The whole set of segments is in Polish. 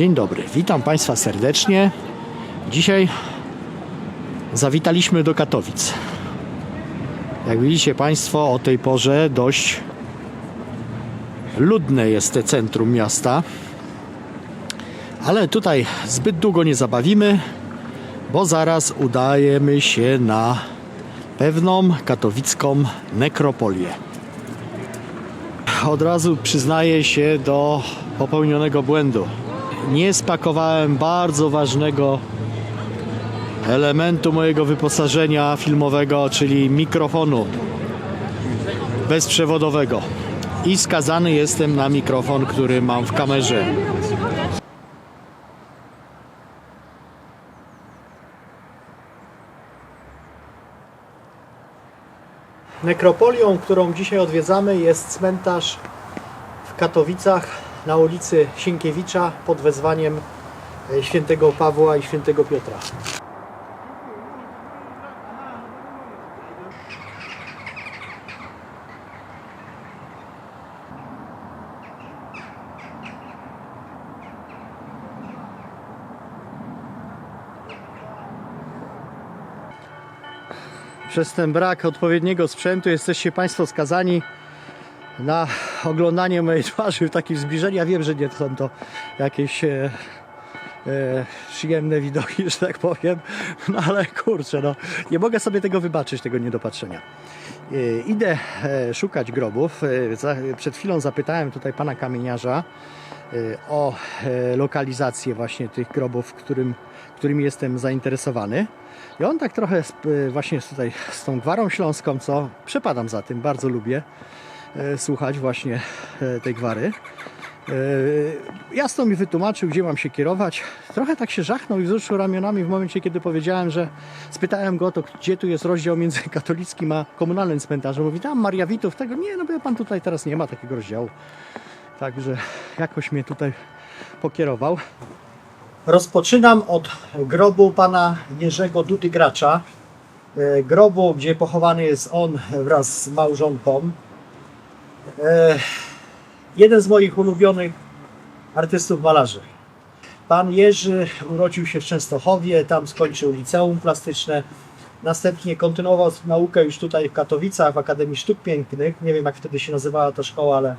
Dzień dobry, witam Państwa serdecznie. Dzisiaj zawitaliśmy do Katowic. Jak widzicie Państwo, o tej porze dość ludne jest te centrum miasta. Ale tutaj zbyt długo nie zabawimy, bo zaraz udajemy się na pewną katowicką nekropolię. Od razu przyznaję się do popełnionego błędu. Nie spakowałem bardzo ważnego elementu mojego wyposażenia filmowego, czyli mikrofonu bezprzewodowego. I skazany jestem na mikrofon, który mam w kamerze. Nekropolią, którą dzisiaj odwiedzamy, jest cmentarz w Katowicach na ulicy Sienkiewicza pod wezwaniem e, świętego Pawła i świętego Piotra. Przez ten brak odpowiedniego sprzętu jesteście Państwo skazani na oglądanie mojej twarzy w takim zbliżeniu. Ja wiem, że nie są to jakieś e, e, przyjemne widoki, że tak powiem, no ale kurczę, no, nie mogę sobie tego wybaczyć, tego niedopatrzenia. E, idę e, szukać grobów. E, za, przed chwilą zapytałem tutaj pana kamieniarza e, o e, lokalizację właśnie tych grobów, którym, którymi jestem zainteresowany. I on tak trochę sp- e, właśnie z tutaj z tą gwarą śląską, co przepadam za tym, bardzo lubię słuchać właśnie e, tej gwary. E, Jasno mi wytłumaczył, gdzie mam się kierować. Trochę tak się żachnął i wzruszył ramionami w momencie, kiedy powiedziałem, że spytałem go, to gdzie tu jest rozdział między katolickim a komunalnym cmentarzem. Mówi, tam Mariawitów, tego nie, no bo pan tutaj teraz nie ma takiego rozdziału. Także jakoś mnie tutaj pokierował. Rozpoczynam od grobu pana Jerzego Dudy Gracza. E, Grobu, gdzie pochowany jest on wraz z małżonką. Jeden z moich ulubionych artystów malarzy. Pan Jerzy urodził się w Częstochowie, tam skończył liceum plastyczne. Następnie kontynuował naukę już tutaj w Katowicach, w Akademii Sztuk Pięknych. Nie wiem jak wtedy się nazywała ta szkoła, ale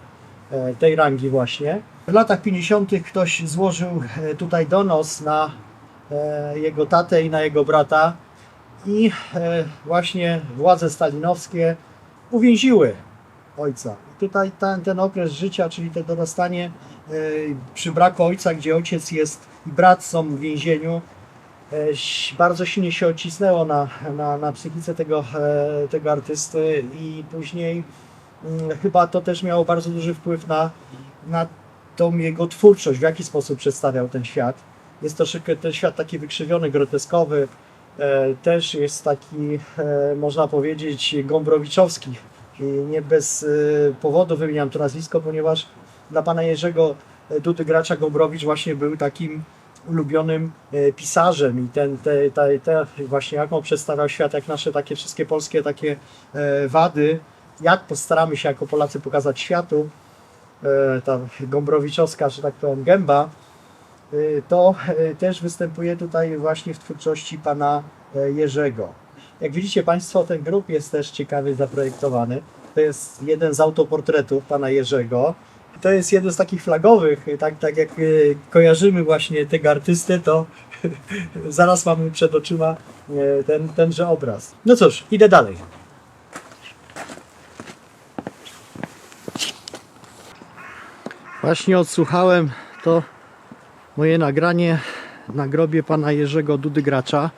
e, tej rangi właśnie. W latach 50. ktoś złożył e, tutaj donos na e, jego tatę i na jego brata i właśnie władze stalinowskie uwięziły ojca. Tutaj ten, ten okres życia, czyli to dorastanie e, przy braku ojca, gdzie ojciec jest i brat są w więzieniu, e, bardzo silnie się odcisnęło na, na, na psychice tego, e, tego artysty i później mm, chyba to też miało bardzo duży wpływ na, na tą jego twórczość, w jaki sposób przedstawiał ten świat. Jest troszeczkę ten świat taki wykrzywiony, groteskowy, też jest taki, można powiedzieć, gombrowiczowski. I nie bez e, powodu wymieniam to nazwisko, ponieważ dla pana Jerzego e, Dudy Gracza Gombrowicz właśnie był takim ulubionym e, pisarzem i ten, te, te, te właśnie jak on przedstawiał świat, jak nasze takie wszystkie polskie takie wady, jak postaramy się jako Polacy pokazać światu, ta gombrowiczowska, że tak powiem, gęba, to też występuje tutaj właśnie w twórczości pana Jerzego. Jak widzicie Państwo, ten grób jest też ciekawie zaprojektowany. To jest jeden z autoportretów pana Jerzego. To jest jeden z takich flagowych, tak, tak jak e, kojarzymy właśnie tego artystę, to zaraz mamy przed oczyma e, ten, tenże obraz. No cóż, idę dalej. Właśnie odsłuchałem to moje nagranie na grobie pana Jerzego Dudy Gracza.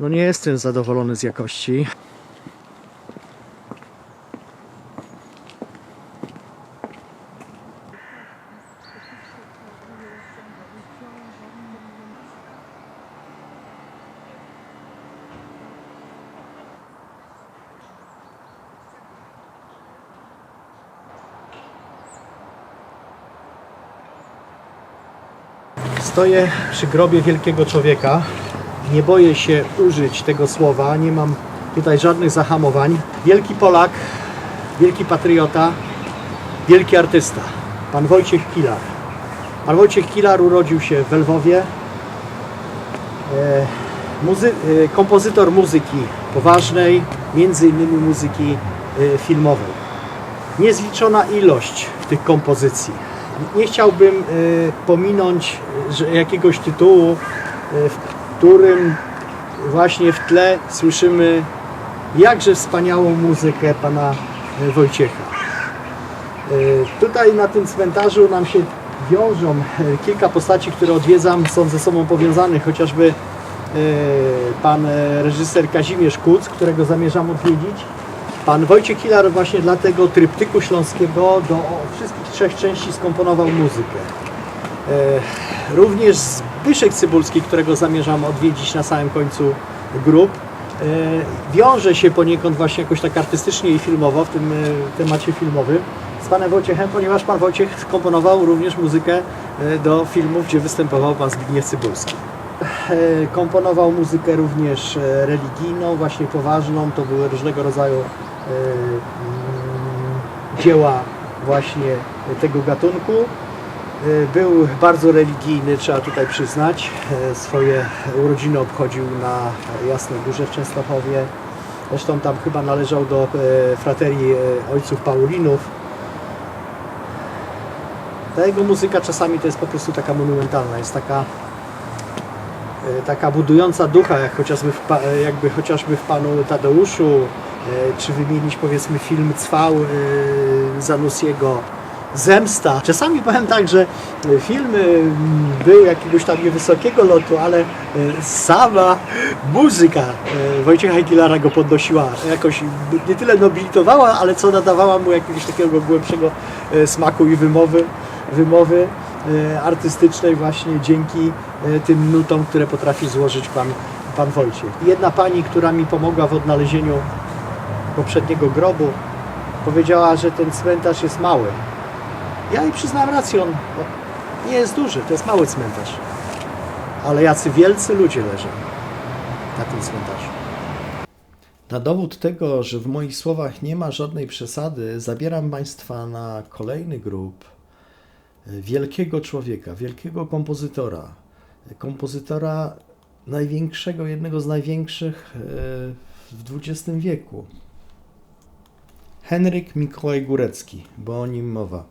No nie jestem zadowolony z jakości. Stoję przy grobie wielkiego człowieka. Nie boję się użyć tego słowa, nie mam tutaj żadnych zahamowań. Wielki Polak, wielki patriota, wielki artysta, pan Wojciech Pilar. Pan Wojciech Kilar urodził się w Lwowie. E, muzy- e, kompozytor muzyki poważnej, między innymi muzyki e, filmowej. Niezliczona ilość tych kompozycji. Nie chciałbym e, pominąć e, jakiegoś tytułu, e, w którym właśnie w tle słyszymy jakże wspaniałą muzykę pana e, Wojciecha. E, Tutaj na tym cmentarzu nam się wiążą e, kilka postaci, które odwiedzam, są ze sobą powiązane, chociażby pan reżyser Kazimierz Kuc, którego zamierzam odwiedzić. Pan Wojciech Hilar właśnie dla tego tryptyku śląskiego do wszystkich trzech części skomponował muzykę. E, Również Zbyszek Cybulski, którego zamierzam odwiedzić na samym końcu grup, e, wiąże się poniekąd właśnie jakoś tak artystycznie i filmowo w tym e, temacie filmowym z panem Wojciechem, ponieważ pan Wojciech skomponował również muzykę do filmów, gdzie występował pan Zbigniew Cybulski. Komponował muzykę również religijną, właśnie poważną, to były różnego rodzaju mm, dzieła właśnie tego gatunku. E, Był bardzo religijny, trzeba tutaj przyznać. E, Swoje urodziny obchodził na Jasnej Górze w Częstochowie. Zresztą tam chyba należał do e, fraterii ojców Paulinów. Ta jego muzyka czasami to jest po prostu taka monumentalna, jest taka taka budująca ducha, jak chociażby w, jakby chociażby w Panu Tadeuszu, czy wymienić powiedzmy film Cwał Zanussiego, Zemsta. Czasami powiem tak, że e, film e, był jakiegoś tam niewysokiego lotu, ale e, sama muzyka Wojciecha Gilara go podnosiła, jakoś nie tyle nobilitowała, ale co nadawała mu jakiegoś takiego głębszego smaku i wymowy, wymowy artystycznej właśnie dzięki tym nutom, które potrafi złożyć pan, pan Wojciech. Jedna pani, która mi pomogła w odnalezieniu poprzedniego grobu, powiedziała, że ten cmentarz jest mały. Ja jej przyznam rację, on no, nie jest duży, to jest mały cmentarz. Ale jacy wielcy ludzie leżą na tym cmentarzu. Na dowód tego, że w moich słowach nie ma żadnej przesady, zabieram Państwa na kolejny grób wielkiego człowieka, wielkiego kompozytora. Kompozytora największego, jednego z największych e, w XX wieku. Henryk Mikołaj Górecki, bo o nim mowa.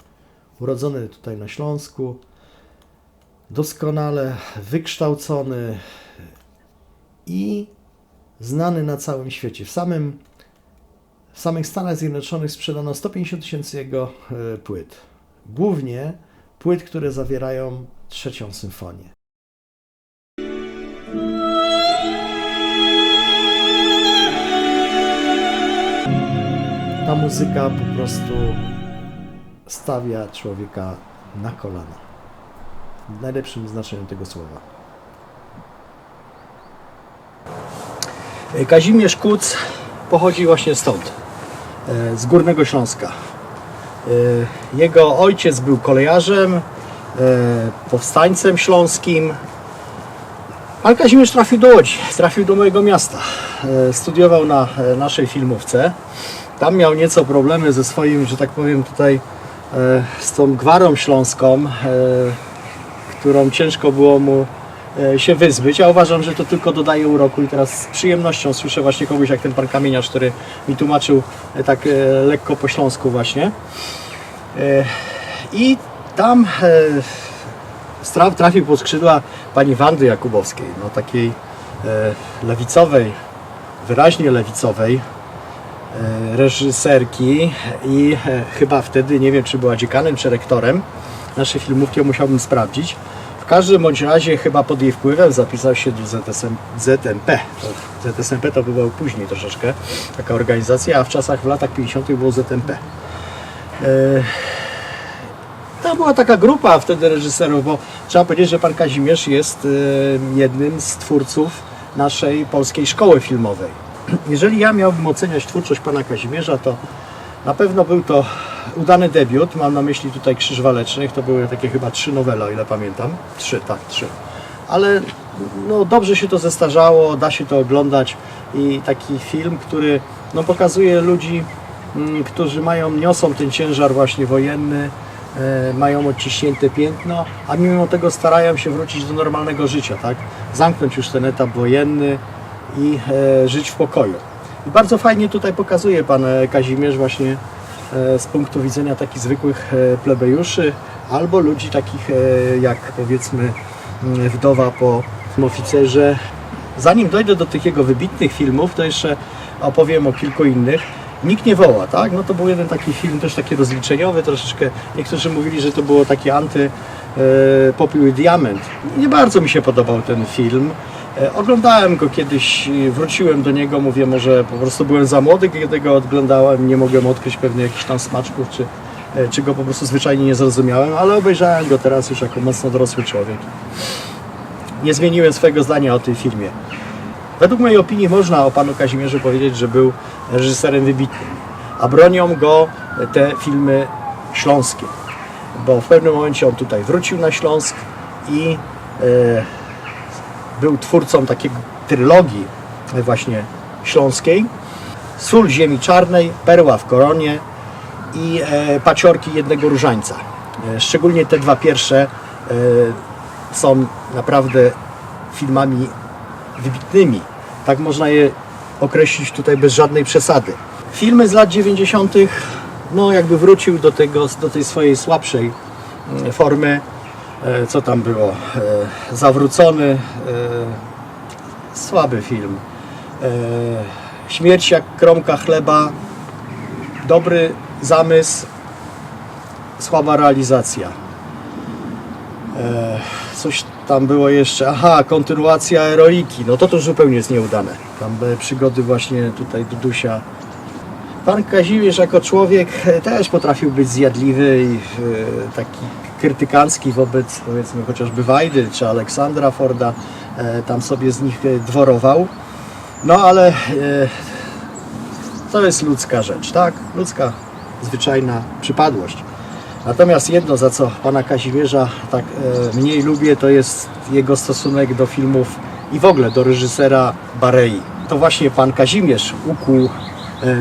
Urodzony tutaj na Śląsku, doskonale wykształcony i znany na całym świecie. W, samym, w samych Stanach Zjednoczonych sprzedano 150 tysięcy jego e, płyt. Głównie płyt, które zawierają trzecią symfonię. Ta muzyka po prostu stawia człowieka na kolana. W najlepszym znaczeniu tego słowa. Kazimierz Kuc pochodzi właśnie stąd, e, z Górnego Śląska. E, Jego ojciec był kolejarzem, e, powstańcem śląskim. Pan Kazimierz trafił do Łodzi, trafił do mojego miasta. Studiował na naszej filmówce. Tam miał nieco problemy ze swoim, że tak powiem, tutaj z tą gwarą śląską, e, którą ciężko było mu e, się wyzbyć. Ja uważam, że to tylko dodaje uroku i teraz z przyjemnością słyszę właśnie kogoś jak ten pan kamieniarz, który mi tłumaczył e, tak e, lekko po śląsku właśnie. E, I tam e, straf trafił pod skrzydła pani Wandy Jakubowskiej, no takiej e, lewicowej, wyraźnie lewicowej e, reżyserki i e, chyba wtedy, nie wiem czy była dziekanem czy rektorem naszej filmówki, musiałbym sprawdzić. W każdym bądź razie chyba pod jej wpływem zapisał się do ZSM. To, ZSMP to było później troszeczkę, taka organizacja, a w czasach, w latach 50. było ZNP. E, to była taka grupa wtedy reżyserów, bo trzeba powiedzieć, że pan Kazimierz jest e, jednym z twórców naszej polskiej szkoły filmowej. Jeżeli ja miałbym oceniać twórczość pana Kazimierza, to na pewno był to udany debiut. Mam na myśli tutaj Krzyż Walecznych. To były takie chyba trzy nowele, o ile pamiętam. Trzy, tak, trzy. Ale no, dobrze się to zestarzało, da się to oglądać i taki film, który no, pokazuje ludzi, mm, którzy mają, niosą ten ciężar właśnie wojenny e, mają odciśnięte piętno, a mimo tego starają się wrócić do normalnego życia, tak? Zamknąć już ten etap wojenny i e, żyć w pokoju. I bardzo fajnie tutaj pokazuje pan e, Kazimierz właśnie e, z punktu widzenia takich zwykłych plebejuszy albo ludzi takich jak powiedzmy m, wdowa po oficerze. Zanim dojdę do tych jego wybitnych filmów, to jeszcze opowiem o kilku innych. Nikt nie woła, tak? No to był jeden taki film, też taki rozliczeniowy, troszeczkę. Niektórzy mówili, że to było taki anty Popiół Diament. Nie bardzo mi się podobał ten film. E, Oglądałem go kiedyś, wróciłem do niego, mówię, może po prostu byłem za młody, kiedy go oglądałem, nie mogłem odkryć pewnie jakichś tam smaczków, czy, e, czy go po prostu zwyczajnie nie zrozumiałem, ale obejrzałem go teraz już jako mocno dorosły człowiek. Nie zmieniłem swojego zdania o tym filmie. Według mojej opinii można o panu Kazimierzu powiedzieć, że był reżyserem wybitnym, a bronią go te filmy śląskie, bo w pewnym momencie on tutaj wrócił na Śląsk i e, był twórcą takiej trylogii właśnie śląskiej. Sól ziemi czarnej, perła w koronie i e, paciorki jednego różańca. E, szczególnie te dwa pierwsze e, są naprawdę filmami wybitnymi. Tak można je określić tutaj bez żadnej przesady. Filmy z lat 90. no jakby wrócił do, tego, do tej swojej słabszej mm, formy. E, Co tam było? E, Zawrócony. e, Słaby film. Śmierć jak kromka chleba. Dobry zamysł. Słaba realizacja. Coś tam było jeszcze. Aha, kontynuacja Heroiki. No to to zupełnie jest nieudane. Tam e, przygody właśnie tutaj Dudusia. Pan Kazimierz jako człowiek też potrafił być zjadliwy i taki krytykancki wobec powiedzmy chociażby Wajdy czy Aleksandra Forda. E, Tam sobie z nich e, dworował. No ale e, to jest ludzka rzecz, tak? Ludzka, zwyczajna przypadłość. Natomiast jedno, za co pana Kazimierza tak mniej lubię, to jest jego stosunek do filmów i w ogóle do reżysera Barei. To właśnie pan Kazimierz ukuł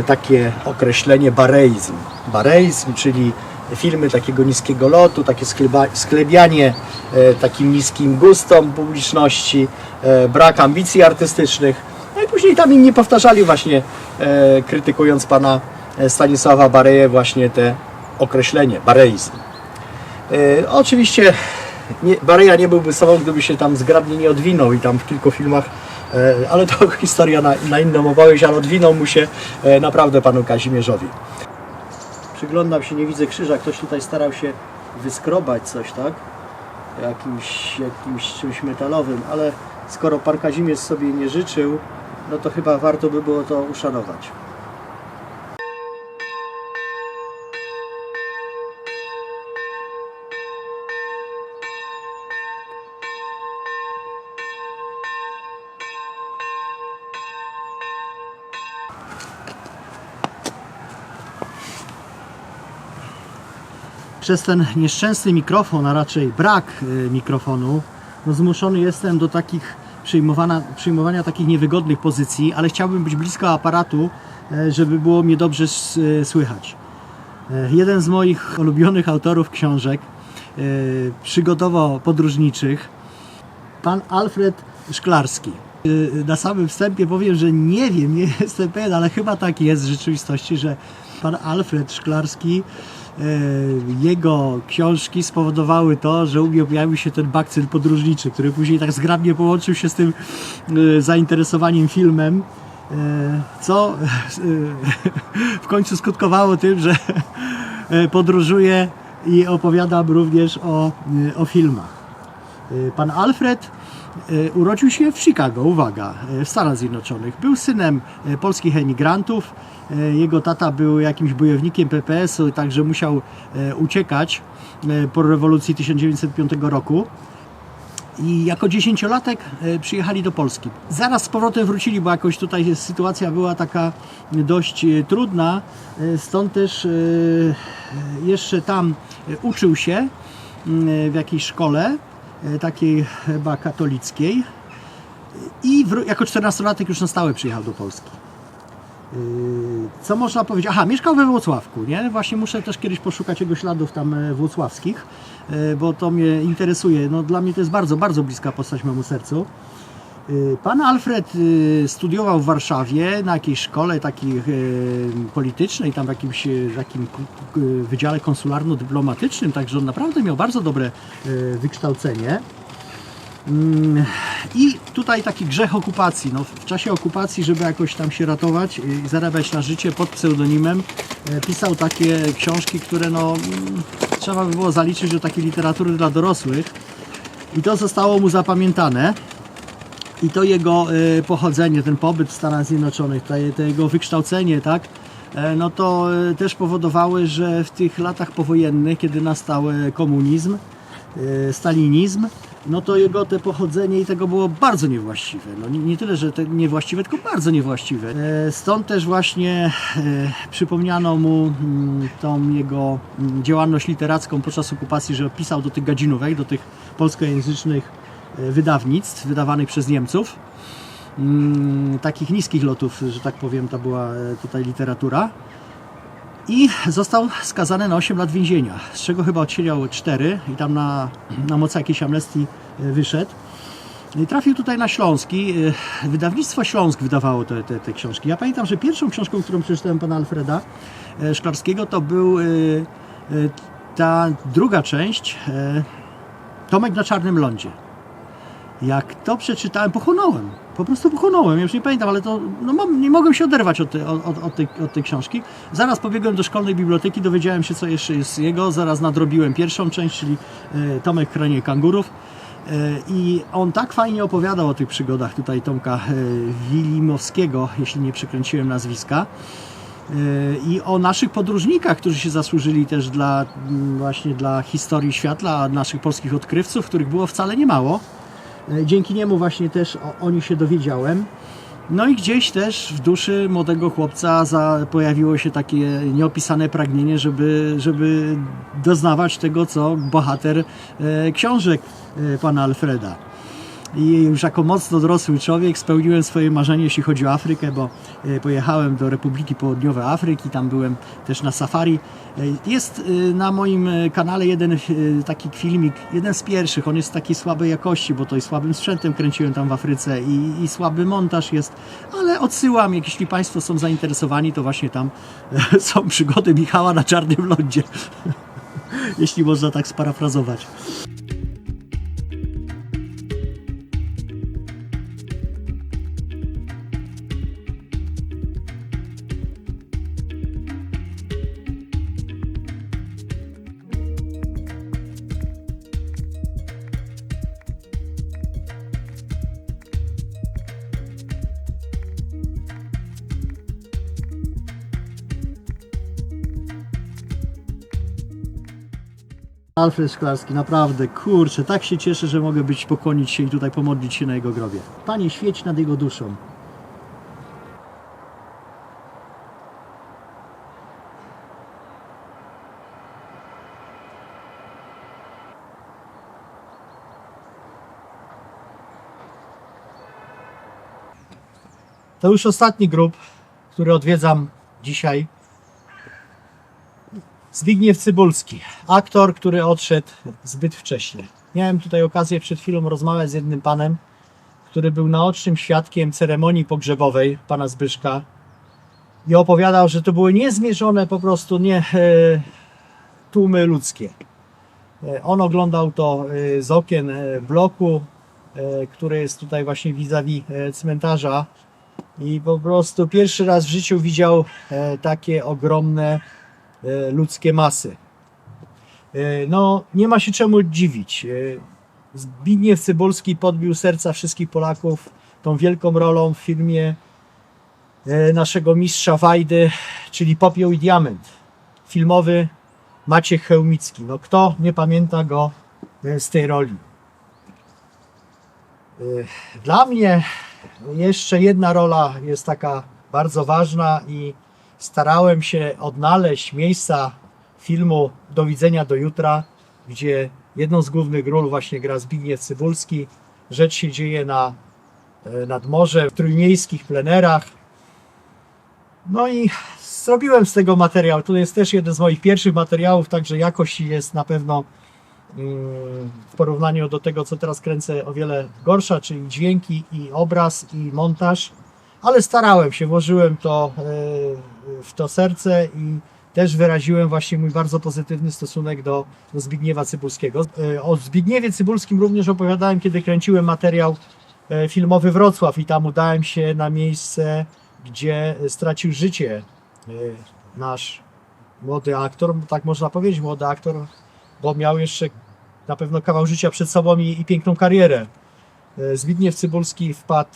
takie określenie bareizm. Bareizm, czyli filmy takiego niskiego lotu, takie sklebianie e, takim niskim gustom publiczności, e, brak ambicji artystycznych. No i później tam inni powtarzali właśnie, e, krytykując pana Stanisława Bareję właśnie te określenie, bareizm. Oczywiście nie, Bareja nie byłby sobą, gdyby się tam zgrabnie nie odwinął i tam w kilku filmach, ale to historia na, na inną opowieść, ale odwinął mu się naprawdę panu Kazimierzowi. Przyglądam się, nie widzę krzyża, ktoś tutaj starał się wyskrobać coś, tak? Jakimś, jakimś czymś metalowym, ale skoro pan Kazimierz sobie nie życzył, no to chyba warto by było to uszanować. Przez ten nieszczęsny mikrofon, a raczej brak y, mikrofonu, no zmuszony jestem do takich przyjmowania, przyjmowania takich niewygodnych pozycji, ale chciałbym być blisko aparatu, e, żeby było mnie dobrze e, słychać. Jeden z moich ulubionych autorów książek przygodowo-podróżniczych, pan Alfred Szklarski. Y, Na samym wstępie powiem, że nie wiem, nie jestem pewien, ale chyba tak jest w rzeczywistości, że pan Alfred Szklarski, y, jego książki spowodowały to, że u mnie pojawił się ten bakcyl podróżniczy, który później tak zgrabnie połączył się z tym y, zainteresowaniem filmem, y, co w końcu skutkowało tym, że podróżuję i opowiadam również o, o filmach. Pan Alfred urodził się w Chicago, uwaga, y, w Stanach Zjednoczonych. Był synem y, polskich emigrantów. Jego tata był jakimś bojownikiem PPS-u, także musiał uciekać po rewolucji 1905 roku. I jako dziesięciolatek e, przyjechali do Polski. Zaraz z powrotem wrócili, bo jakoś tutaj sytuacja była taka dość e, trudna. E, Stąd też e, jeszcze tam e, uczył się m, w jakiejś szkole, e, takiej chyba katolickiej. I jako 14-latek już na stałe przyjechał do Polski. Yy, co można powiedzieć? Aha, mieszkał we Włocławku, nie? Właśnie muszę też kiedyś poszukać jego śladów tam e, włocławskich, e, bo to mnie interesuje. No, dla mnie to jest bardzo, bardzo bliska postać memu sercu. Y, Pan Alfred y, studiował w Warszawie na jakiejś szkole takiej y, politycznej, tam w jakimś takim wydziale konsularno-dyplomatycznym, także on naprawdę miał bardzo dobre wykształcenie. Mm, I tutaj taki grzech okupacji. No, w czasie okupacji, żeby jakoś tam się ratować i zarabiać na życie pod pseudonimem, pisał takie książki, które no, mm, trzeba by było zaliczyć do takiej literatury dla dorosłych. I to zostało mu zapamiętane. I to jego e, pochodzenie, ten pobyt w Stanach Zjednoczonych, to, jego wykształcenie, tak, e, no to e, też powodowały, że w tych latach powojennych, kiedy nastał komunizm, stalinizm, no to jego te pochodzenie i tego było bardzo niewłaściwe. No nie, nie tyle, że te niewłaściwe, tylko bardzo niewłaściwe. Stąd też właśnie przypomniano mu mm, tą jego mm, działalność literacką podczas okupacji, że pisał do tych gadzinówek, do tych polskojęzycznych wydawnictw wydawanych przez Niemców. Mm, Takich niskich lotów, że tak powiem, to była e, tutaj literatura. I został skazany na 8 lat więzienia, z czego chyba odsiedział 4 i tam na, na mocy jakiejś amnestii e, wyszedł. I trafił tutaj na Śląski. E, Wydawnictwo Śląsk wydawało te, te, te książki. Ja pamiętam, że pierwszą książką, którą przeczytałem pana Alfreda e, Szklarskiego, to był e, e, ta druga część e, Tomek na Czarnym Lądzie. Jak to przeczytałem, pochłonąłem. Po prostu pochłonąłem. Już nie pamiętam, ale to no, nie mogłem się oderwać od, te, od, od, tej, od tej książki. Zaraz pobiegłem do szkolnej biblioteki, dowiedziałem się, co jeszcze jest jego. Zaraz nadrobiłem pierwszą część, czyli e, Tomek Chranie Kangurów. E, I on tak fajnie opowiadał o tych przygodach tutaj Tomka e, Wilimowskiego, jeśli nie przekręciłem nazwiska. I o naszych podróżnikach, którzy się zasłużyli też dla właśnie dla historii świata, naszych polskich odkrywców, których było wcale nie mało. E, Dzięki niemu właśnie też o, o nich się dowiedziałem. No i gdzieś też w duszy młodego chłopca za, pojawiło się takie nieopisane pragnienie, żeby, żeby doznawać tego, co bohater e, książek e, pana Alfreda. I już jako mocno dorosły człowiek spełniłem swoje marzenie, jeśli chodzi o Afrykę, bo e, pojechałem do Republiki Południowej Afryki, tam byłem też na safari. E, Jest e, na moim kanale jeden taki filmik, jeden z pierwszych, on jest takiej słabej jakości, bo to i słabym sprzętem kręciłem tam w Afryce i, i słaby montaż jest, ale odsyłam, jeśli Państwo są zainteresowani, to właśnie tam są przygody Michała na Czarnym Lądzie, jeśli można tak sparafrazować. Alfred Szklarski, naprawdę, kurczę, tak się cieszę, że mogę być, pokłonić się i tutaj pomodlić się na jego grobie. Panie, świeć nad jego duszą. To już ostatni grób, który odwiedzam dzisiaj. Zbigniew Cybulski, aktor, który odszedł zbyt wcześnie. Miałem tutaj okazję przed chwilą rozmawiać z jednym panem, który był naocznym świadkiem ceremonii pogrzebowej pana Zbyszka i opowiadał, że to były niezmierzone po prostu nie e, tłumy ludzkie. E, on oglądał to e, z okien bloku, który jest tutaj właśnie vis-a-vis e, cmentarza i po prostu pierwszy raz w życiu widział takie ogromne ludzkie masy. E, No, nie ma się czemu dziwić. E, Zbigniew Cybulski podbił serca wszystkich Polaków tą wielką rolą w filmie e, naszego mistrza Wajdy, czyli Popioł i Diament. Filmowy Maciek Chełmicki. No, kto nie pamięta go e, z tej roli? E, Dla mnie jeszcze jedna rola jest taka bardzo ważna i starałem się odnaleźć miejsca filmu Do widzenia do jutra, gdzie jedną z głównych ról właśnie gra Zbigniew Cybulski. Rzecz się dzieje na, e, nad morzem, w trójmiejskich plenerach. No i zrobiłem z tego materiał. To jest też jeden z moich pierwszych materiałów, także jakość jest na pewno mm, w porównaniu do tego, co teraz kręcę, o wiele gorsza, czyli dźwięki i obraz i montaż. Ale starałem się, włożyłem to e, w to serce i też wyraziłem właśnie mój bardzo pozytywny stosunek do, Zbigniewa Cybulskiego. E, O Zbigniewie Cybulskim również opowiadałem, kiedy kręciłem materiał e, filmowy Wrocław i tam udałem się na miejsce, gdzie stracił życie e, nasz młody aktor, tak można powiedzieć, młody aktor, bo miał jeszcze na pewno kawał życia przed sobą i, i piękną karierę. Zbigniew Cybulski wpadł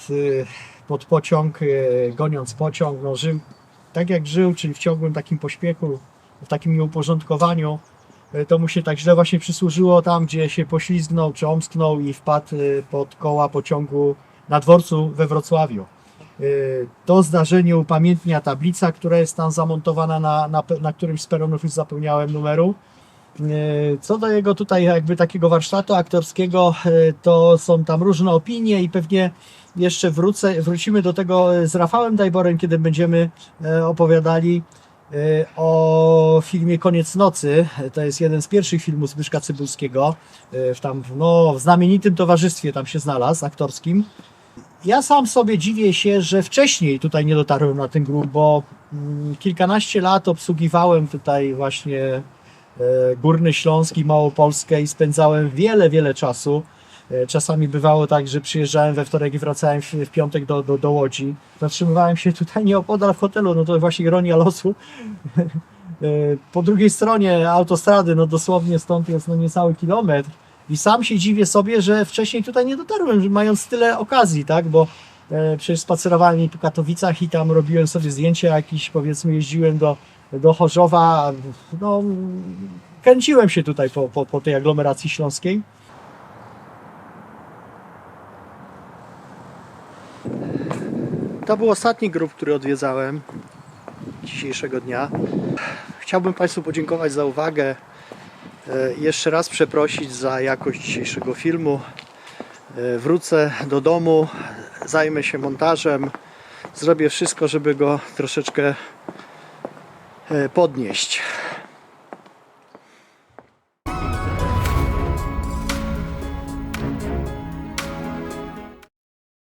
pod pociąg, goniąc pociąg, no, żył tak jak żył, czyli w ciągłym takim pośpiechu, w takim nieuporządkowaniu. E, To mu się tak źle właśnie przysłużyło tam, gdzie się poślizgnął czy omsknął i wpadł e, pod koła pociągu na dworcu we Wrocławiu. E, To zdarzenie upamiętnia tablica, która jest tam zamontowana na, na, na którymś z peronów, już zapomniałem numeru. E, Co do jego tutaj jakby takiego warsztatu aktorskiego, e, to są tam różne opinie i pewnie jeszcze wrócę, wrócimy do tego z Rafałem Dajborem, kiedy będziemy e, opowiadali o filmie Koniec Nocy. To jest jeden z pierwszych filmów Zbyszka Cybulskiego. W tam no, w znamienitym towarzystwie tam się znalazł, aktorskim. Ja sam sobie dziwię się, że wcześniej tutaj nie dotarłem na ten grup, bo mm, kilkanaście lat obsługiwałem tutaj właśnie Górny Śląsk i Małopolskę i spędzałem wiele, wiele czasu. E, Czasami bywało tak, że przyjeżdżałem we wtorek i wracałem w, piątek do, do, do Łodzi. Zatrzymywałem się tutaj nieopodal w hotelu, no to właśnie ironia losu. E, Po drugiej stronie autostrady, no dosłownie stąd jest no niecały kilometr. I sam się dziwię sobie, że wcześniej tutaj nie dotarłem, mając tyle okazji, tak? Bo e, przecież spacerowałem po Katowicach i tam robiłem sobie zdjęcia jakieś, powiedzmy jeździłem do, do Chorzowa, no kręciłem się tutaj po, po, po tej aglomeracji śląskiej. To był ostatni grup, który odwiedzałem dzisiejszego dnia. Chciałbym Państwu podziękować za uwagę. E, Jeszcze raz przeprosić za jakość dzisiejszego filmu. E, Wrócę do domu, zajmę się montażem. Zrobię wszystko, żeby go troszeczkę podnieść.